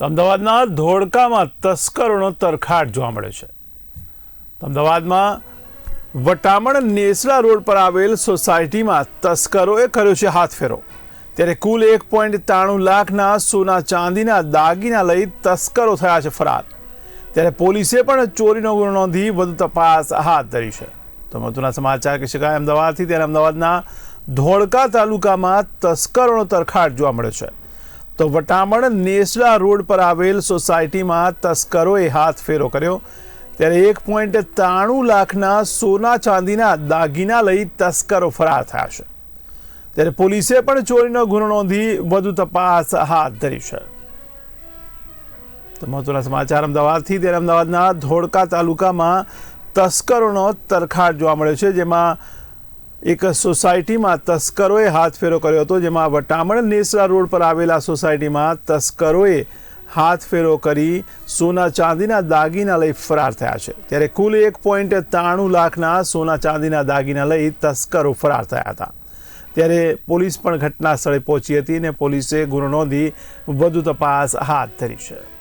અમદાવાદના ધોળકામાં તસ્કરોનો તરખાટ જોવા મળે છે. અમદાવાદમાં વટામણ નેસડા રોડ પર આવેલ સોસાયટીમાં તસ્કરોએ કર્યો છે હાથફેરો. ત્યારે કુલ એક પોઈન્ટ ત્રાણું લાખના સોના ચાંદીના દાગીના લઈ તસ્કરો થયા છે ફરાર. ત્યારે પોલીસે પણ ચોરીનો ગુનો નોંધી વધુ તપાસ હાથ ધરી છે. તો મહત્વના સમાચાર કહી શકાય અમદાવાદથી, ત્યારે અમદાવાદના ધોળકા તાલુકામાં તસ્કરોનો તરખાટ જોવા મળ્યો છે. તો વટામણ નેસડા રોડ પર આવેલ સોસાયટીમાં તસ્કરોએ હાથ ફેરો કર્યો. ત્યારે એક પોઈન્ટ ત્રાણું લાખના સોના ચાંદીના દાગીના લઈ તસ્કરો ફરાર થયા છે. ત્યારે પોલીસે પણ ચોરીનો ગુનો નોંધી વધુ તપાસ હાથ ધરી છે. તો મહત્વના સમાચાર અમદાવાદથી. ત્યારે અમદાવાદના ધોળકા તાલુકામાં તસ્કરોનો તરખાટ જોવા મળ્યો છે, જેમાં એક સોસાયટીમાં તસ્કરોએ હાથફેરો કર્યો હતો, જેમાં વટામણ નેસરા રોડ પર આવેલા સોસાયટીમાં તસ્કરોએ હાથફેરો કરી સોના ચાંદીના દાગીના લઈ ફરાર થયા છે. ત્યારે કુલ એક પોઈન્ટ ત્રાણું લાખના સોના ચાંદીના દાગીના લઈ તસ્કરો ફરાર થયા હતા. ત્યારે પોલીસ પણ ઘટના સ્થળે પહોંચી હતી અને પોલીસે ગુનો નોંધી વધુ તપાસ હાથ ધરી છે.